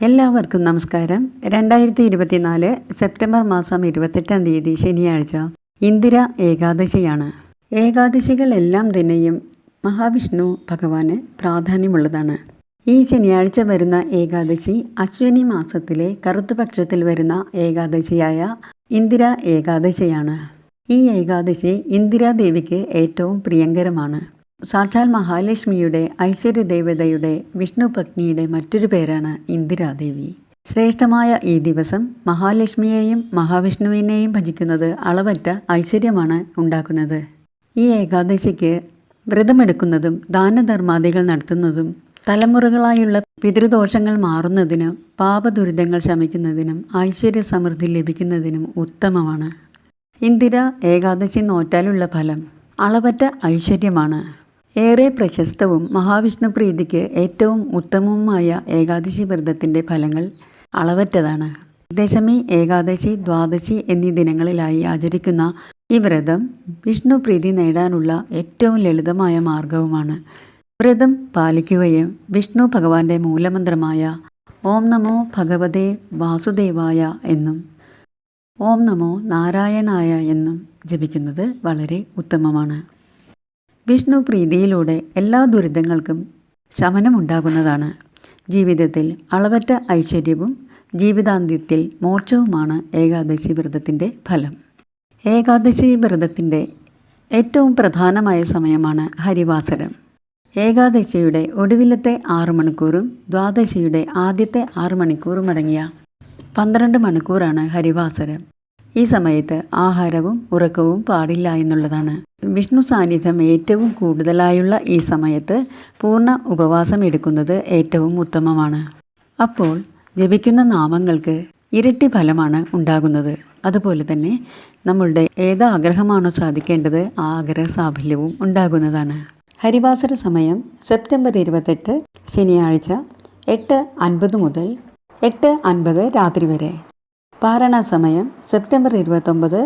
എല്ലാവർക്കും നമസ്കാരം. രണ്ടായിരത്തി ഇരുപത്തിനാല് സെപ്റ്റംബർ മാസം ഇരുപത്തെട്ടാം തീയതി ശനിയാഴ്ച ഇന്ദിര ഏകാദശിയാണ്. ഏകാദശികൾ എല്ലാം തന്നെയും മഹാവിഷ്ണു ഭഗവാന് പ്രാധാന്യമുള്ളതാണ്. ഈ ശനിയാഴ്ച വരുന്ന ഏകാദശി അശ്വിനി മാസത്തിലെ കറുത്തപക്ഷത്തിൽ വരുന്ന ഏകാദശിയായ ഇന്ദിര ഏകാദശിയാണ്. ഈ ഏകാദശി ഇന്ദിരാദേവിക്ക് ഏറ്റവും പ്രിയങ്കരമാണ്. സാക്ഷാൽ മഹാലക്ഷ്മിയുടെ ഐശ്വര്യദേവതയുടെ വിഷ്ണു പത്നിയുടെ മറ്റൊരു പേരാണ് ഇന്ദിരാദേവി. ശ്രേഷ്ഠമായ ഈ ദിവസം മഹാലക്ഷ്മിയെയും മഹാവിഷ്ണുവിനെയും ഭജിക്കുന്നത് അളവറ്റ ഐശ്വര്യമാണ് ഉണ്ടാക്കുന്നത്. ഈ ഏകാദശിക്ക് വ്രതമെടുക്കുന്നതും ദാനധർമാദികൾ നടത്തുന്നതും തലമുറകളായുള്ള പിതൃദോഷങ്ങൾ മാറുന്നതിനും പാപദുരിതങ്ങൾ ശമിക്കുന്നതിനും ഐശ്വര്യ സമൃദ്ധി ലഭിക്കുന്നതിനും ഉത്തമമാണ്. ഇന്ദിര ഏകാദശി നോറ്റാലുള്ള ഫലം അളവറ്റ ഐശ്വര്യമാണ്. ഏറെ പ്രശസ്തവും മഹാവിഷ്ണു പ്രീതിക്ക് ഏറ്റവും ഉത്തമവുമായ ഏകാദശി വ്രതത്തിന്റെ ഫലങ്ങൾ അളവറ്റതാണ്. ദശമി ഏകാദശി ദ്വാദശി എന്നീ ദിനങ്ങളിലായി ആചരിക്കുന്ന ഈ വ്രതം വിഷ്ണു പ്രീതി നേടാനുള്ള ഏറ്റവും ലളിതമായ മാർഗവുമാണ് വ്രതം പാലിക്കുകയും വിഷ്ണു ഭഗവാന്റെ മൂലമന്ത്രമായ ഓം നമോ ഭഗവതേ വാസുദേവായ എന്നും ഓം നമോ നാരായണായ എന്നും ജപിക്കുന്നത് വളരെ ഉത്തമമാണ്. വിഷ്ണു പ്രീതിയിലൂടെ എല്ലാ ദുരിതങ്ങൾക്കും ശമനമുണ്ടാകുന്നതാണ്. ജീവിതത്തിൽ അളവറ്റ ഐശ്വര്യവും ജീവിതാന്ത്യത്തിൽ മോക്ഷവുമാണ് ഏകാദശി വ്രതത്തിന്റെ ഫലം. ഏകാദശി വ്രതത്തിന്റെ ഏറ്റവും പ്രധാനമായ സമയമാണ് ഹരിവാസരം. ഏകാദശിയുടെ ഒടുവിലത്തെ ആറു മണിക്കൂറും ദ്വാദശിയുടെ ആദ്യത്തെ ആറു മണിക്കൂറും അടങ്ങിയ പന്ത്രണ്ട് മണിക്കൂറാണ് ഹരിവാസരം. ഈ സമയത്ത് ആഹാരവും ഉറക്കവും പാടില്ല എന്നുള്ളതാണ്. വിഷ്ണു സാന്നിധ്യം ഏറ്റവും കൂടുതലായുള്ള ഈ സമയത്ത് പൂർണ ഉപവാസം എടുക്കുന്നത് ഏറ്റവും ഉത്തമമാണ്. അപ്പോൾ ജപിക്കുന്ന നാമങ്ങൾക്ക് ഇരട്ടി ഫലമാണ് ഉണ്ടാകുന്നത്. അതുപോലെ തന്നെ നമ്മളുടെ ഏത് ആഗ്രഹമാണോ സാധിക്കേണ്ടത് ആ ആഗ്രഹ സാഫല്യവും ഉണ്ടാകുന്നതാണ്. ഹരിവാസര സമയം സെപ്റ്റംബർ ഇരുപത്തെട്ട് ശനിയാഴ്ച എട്ട് അൻപത് മുതൽ എട്ട് അൻപത് രാത്രി വരെ. പാരണ സമയം സെപ്റ്റംബർ ഇരുപത്തൊമ്പത്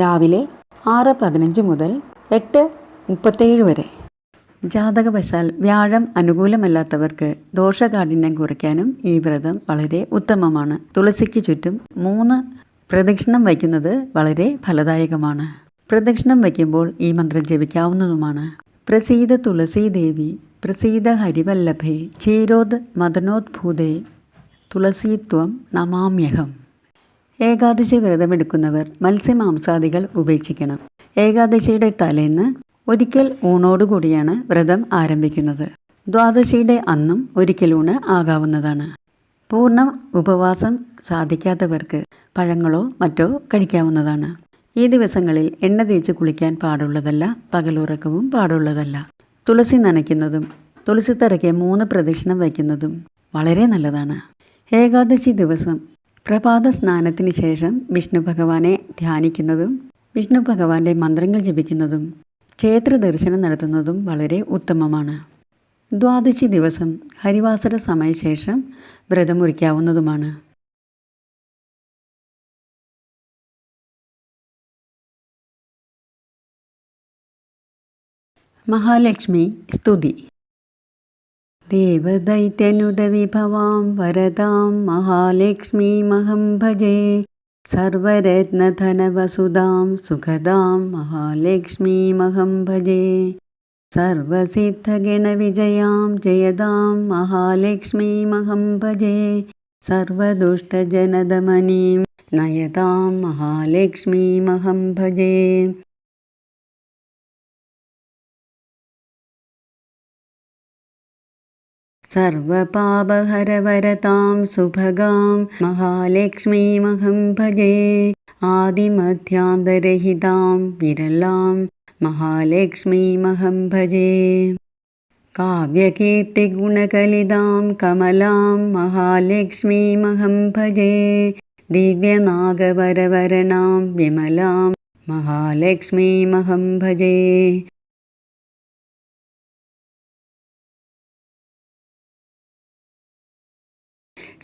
രാവിലെ ആറ് പതിനഞ്ച് മുതൽ എട്ട് മുപ്പത്തേഴ് വരെ. ജാതകവശാൽ വ്യാഴം അനുകൂലമല്ലാത്തവർക്ക് ദോഷകാഠിന്യം കുറയ്ക്കാനും ഈ വ്രതം വളരെ ഉത്തമമാണ്. തുളസിക്ക് ചുറ്റും മൂന്ന് പ്രദക്ഷിണം വയ്ക്കുന്നത് വളരെ ഫലദായകമാണ്. പ്രദക്ഷിണം വയ്ക്കുമ്പോൾ ഈ മന്ത്രം ജപിക്കാവുന്നതുമാണ്. പ്രസീത തുളസീ ദേവി പ്രസീത ഹരിവല്ലഭേ ക്ഷീരോദ് മദനോദ്ഭൂതേ തുളസീത്വം നമാമ്യഹം. ഏകാദശി വ്രതമെടുക്കുന്നവർ മത്സ്യമാംസാദികൾ ഉപേക്ഷിക്കണം. ഏകാദശിയുടെ തലേന്ന് ഒരിക്കൽ ഊണോടുകൂടിയാണ് വ്രതം ആരംഭിക്കുന്നത്. ദ്വാദശിയുടെ അന്നും ഒരിക്കൽ ഊണ് ആകാവുന്നതാണ്. പൂർണ ഉപവാസം സാധിക്കാത്തവർക്ക് പഴങ്ങളോ മറ്റോ കഴിക്കാവുന്നതാണ്. ഈ ദിവസങ്ങളിൽ എണ്ണ തേച്ച് കുളിക്കാൻ പാടുള്ളതല്ല പകലുറക്കവും പാടുള്ളതല്ല. തുളസി നനയ്ക്കുന്നതും തുളസിത്തറയ്ക്ക് മൂന്ന് പ്രദക്ഷിണം വയ്ക്കുന്നതും വളരെ നല്ലതാണ്. ഏകാദശി ദിവസം പ്രഭാത സ്നാനത്തിന് ശേഷം വിഷ്ണു ഭഗവാനെ ധ്യാനിക്കുന്നതും വിഷ്ണു ഭഗവാന്റെ മന്ത്രങ്ങൾ ജപിക്കുന്നതും ക്ഷേത്ര ദർശനം നടത്തുന്നതും വളരെ ഉത്തമമാണ്. ദ്വാദശി ദിവസം ഹരിവാസര സമയശേഷം വ്രതമുറിക്കാവുന്നതുമാണ്. മഹാലക്ഷ്മി സ്തുതി. देवदैत्यनुदविभवां वरदां महालक्ष्मीमहं भजे सर्वरत्नधनवसुधां सुखदां महालक्ष्मीमहं भजे सर्वसिद्धगणविजयां जयदां महालक्ष्मीमहं भजे सर्वदुष्टजनदमनीं नयतां महालक्ष्मीमहं भजे सर्वपापहरवरतां सुभगां महालक्ष्मीमहं भजे। आदिमध्यान्तरहितां विरलां महालक्ष्मीमहं भजे। काव्यकीर्तिगुणकलितां कमलां महालक्ष्मीमहं भजे। दिव्यनागवरवरणां विमलां महालक्ष्मीमहं भजे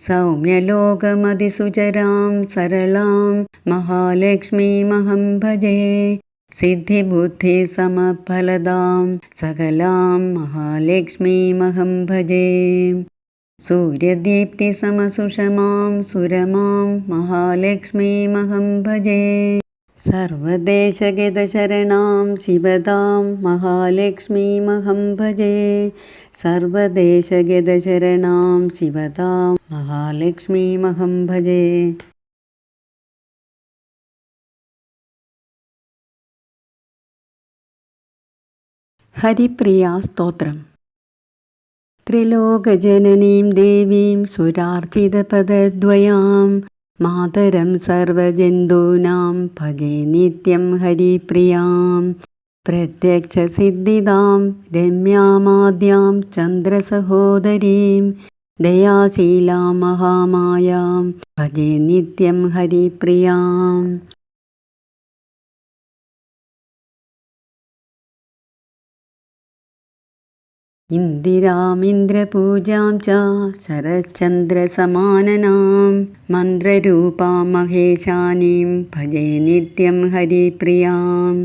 सौम्यलोकमधिसुचरां सरलां महालक्ष्मीमहं भजे सिद्धिबुद्धिसमफलदां सकलां महालक्ष्मीमहं भजे सूर्यदीप्तिसमसुषमां सुरमां महालक्ष्मीमहं भजे सर्वदेशगतशरणां शिवदां महालक्ष्मीमहं भजे। सर्वदेशगतशरणां शिवदां महालक्ष्मीमहं भजे। हरिप्रियास्तोत्रम् त्रिलोकजननीं देवीं सुरार्चितपदद्वयाम् മാതരം സർവജന്തൂനാം ഭജേ നിത്യം ഹരിപ്രിയാം പ്രത്യക്ഷസിദ്ധിതാം രമ്യാമാദ്യാം ചന്ദ്രസഹോദരീം ദയാശീലാം മഹാമായാം ഭജേ നിത്യം ഹരിപ്രിയാം ഇന്ദിരാമിന്ദ്രപൂജാം ച ശരചന്ദ്രസമാനനാം മന്ത്രരൂപാം മഹേശാനീം ഭജേ നിത്യം ഹരിപ്രിയാം.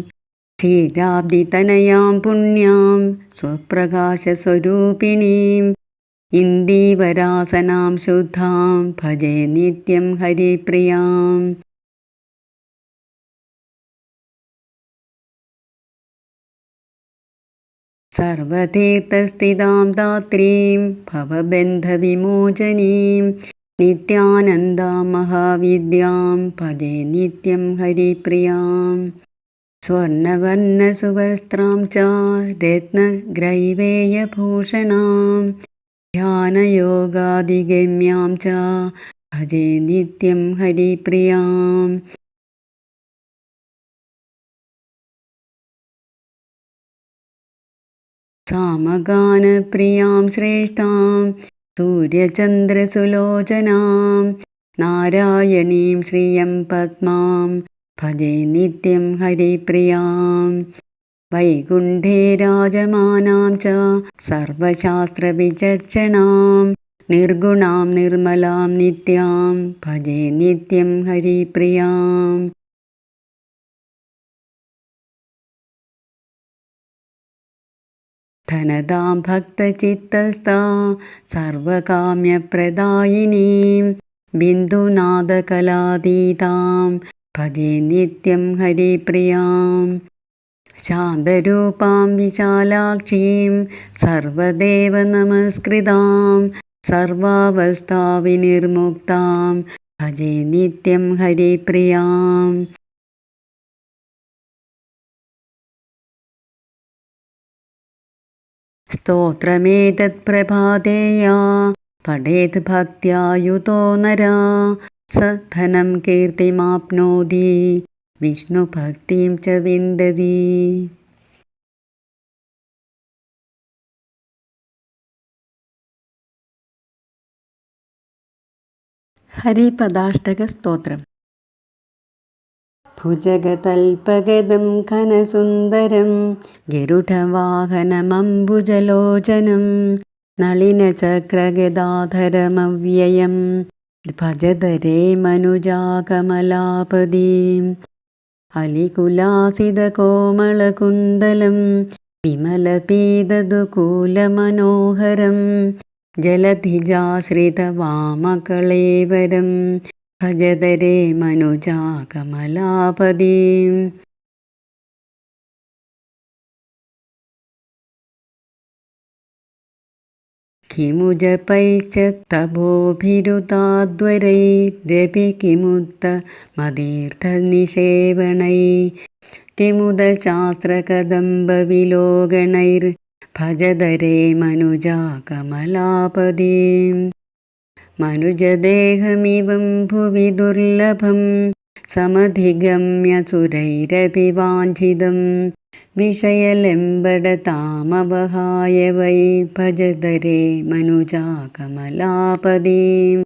ക്ഷീരാബ്ദിതനയാം പുണ്യാം സ്വപ്രകാശസ്വരൂപിണീം. ഇന്ദീവരാസനാം ശുദ്ധാം ഭജേ നിത്യം ഹരിപ്രിയാം. സർവതീർത്ഥസ്ഥിതാം ധാത്രീം ഭവബന്ധവിമോചനീം നിത്യാനന്ദാം മഹാവിദ്യാം പദേ നിത്യം ഹരിപ്രിയാം. സ്വർണവർണസുവസ്ത്രാം ച രത്നഗ്രൈവേയഭൂഷണാം ധ്യാനയോഗാദിഗമ്യാം ച ഭജേ നിത്യം ഹരിപ്രിയാം. സാമഗാനപ്രിയാം ശ്രേഷ്ഠാം സൂര്യചന്ദ്രസുലോചനാം നാരായണീം ശ്രിയം പത്മാം ഭജേ നിത്യം ഹരിപ്രിയാം വൈകുണ്ഠേ രാജമാനാം ച സർവശാസ്ത്രവിചക്ഷണാം നിർഗുണാം നിർമ്മലാം നിത്യാം ഭജേ നിത്യം ഹരിപ്രിയാം ധനതാം ഭക്തചിത്തസ്ഥാ സർവകാമ്യപ്രദായിനീം ബിന്ദുനാഥകലാതീതാം ഭജേ നിത്യം ഹരിപ്രിയാം ശാന്തരൂപാം വിശാലാക്ഷീം സർവദേവ നമസ്കൃതാം സർവാവസ്ഥാവിനിർമുക്താം ഭജേ നിത്യം ഹരിപ്രിയാം സ്തോത്രമേതത്പ്രഭാതേയാ പഠേത് ഭക്തിയായുതോ നരാ സധനം കീർത്തിമാപ്നോതി വിഷ്ണുഭക്തിം ച വിന്ദതി ഹരിപദാഷ്ടക സ്തോത്രം ഭുജഗതൽപഗതം ഘനസുന്ദരം ഗരുഡവാഹനമംബുജലോചനം നളിനചക്രഗദാധരമവ്യയം ഭജതരേ മനുജാകമലാപദീം അലികുലാസിതകോമളകുന്തലം വിമലപീതതുകൂലമനോഹരം ജലധിജാശ്രിതവാമകളേവരം ഭജതരേ മനുജാ കമലാപദീം കിമുജപൈശ്ച തപോഭിരുതാദ്വരൈരപി കിമുത്ത മതീർത്ഥനിഷേവണൈ. കിമുദ ശാസ്ത്രകദംബവിലോകണൈർ ഭജതരേ മനുജാ मनुजदेहमिवं भुवि दुर्लभं समधिगम्यसुरैरपि वाञ्छितं विषयलम्बडतामवहाय वै भजदरे मनुजा कमलापदीम्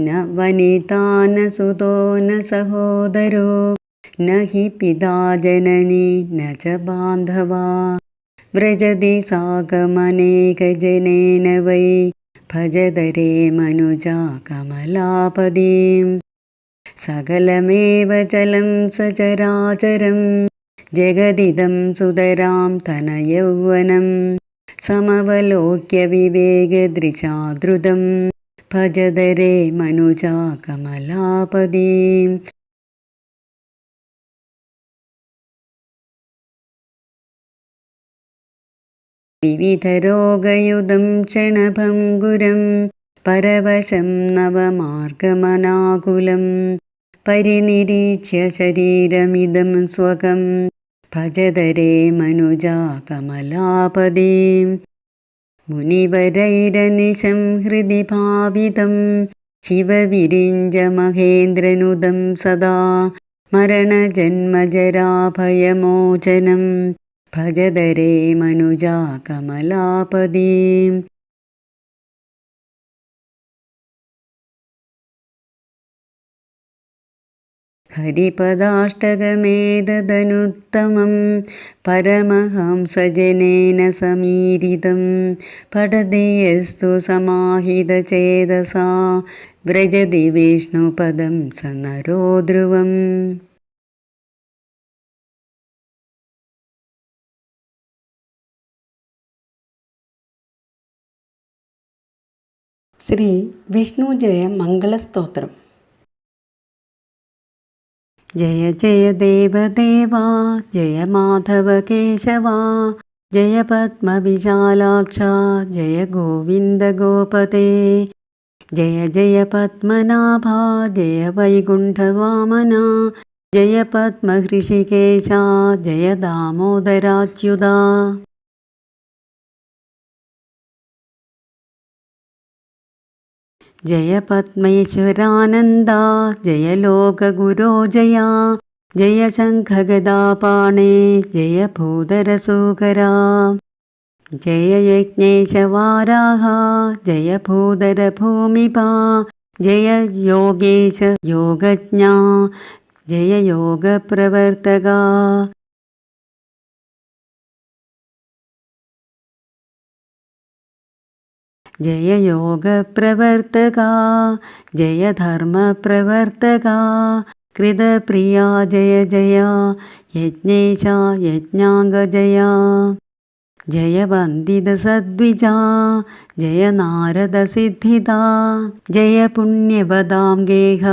न वनिता न सुतो न सहोदरो। न हि पिता जननी न च बान्धवा। व्रजति साकमनेकजनेन वै भजदरे मनुजा कमलापदीं सकलमेव चलं सचराचरं जगदिदं सुतरां तनयौवनं। समवलोक्य विवेकदृशादृतं भजदरे मनुजा कमलापदीम् വിവിധരോഗയുധം ക്ഷണഭംഗുരം പരവശം നവമാർഗമനാകുലം. പരിനിരീക്ഷ്യ ശരീരമിതം സ്വകം ഭജതരേ മനുജാകമലാപദീം മുനിവരൈരനിശം ഹൃദി ഭാവിതം ശിവവിരിഞ്ചമഹേന്ദ്രനുദം സദാ. മരണജന്മജരാഭയമോചനം भजदरे मनुजा कमलापदी हरिपदाष्टगमेदनुत्तमं परमहंसजनेन समीरितं पठदे यस्तु समाहितचेदसा व्रजति विष्णुपदं स नरो ध्रुवम्। श्री विष्णुजय मङ्गलस्तोत्रम् जय जय देवदेवा जय माधवकेशवा जय पद्मविशालाक्षा जय गोविन्दगोपते जय जय पद्मनाभा जय वैकुण्ठवामना जय पद्महृषिकेशा जय दामोदराच्युदा जय पद्मेश्वरानन्दा जय लोकगुरो जया जय शङ्खगदापाणे जय भूधरसूकरा जय यज्ञेशवाराः जय भूधरभूमिपा जय योगेश योगज्ञा जय योगप्रवर्तका ജയ യോഗ പ്രവർത്തക ജയ ധർമ്മ പ്രവർത്തക കൃതപ്രിയ ജയ ജയ യജ്ഞേശ യജ്ഞാംഗ ജയ ജയ വന്ദിത സദ്വിജ ജയ നാരദ സിദ്ധിത ജയ പുണ്യവദാം ഗേഹ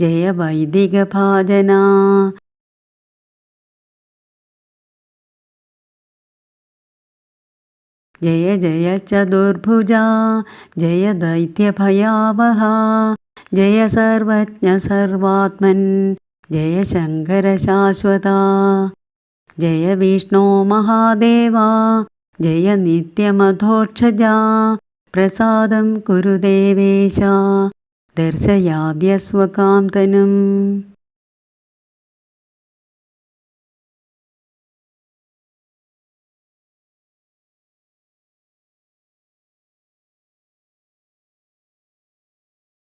ജയ വൈദിക ഭാജന जय जय चतुर्भुजा जय दैत्यभयावहा जय सर्वज्ञ सर्वात्मन् जय शङ्करशाश्वता जय विष्णो महादेवा जय नित्यमधोक्षजा प्रसादं कुरु देवेश दर्शयाद्यस्वकां तनुम्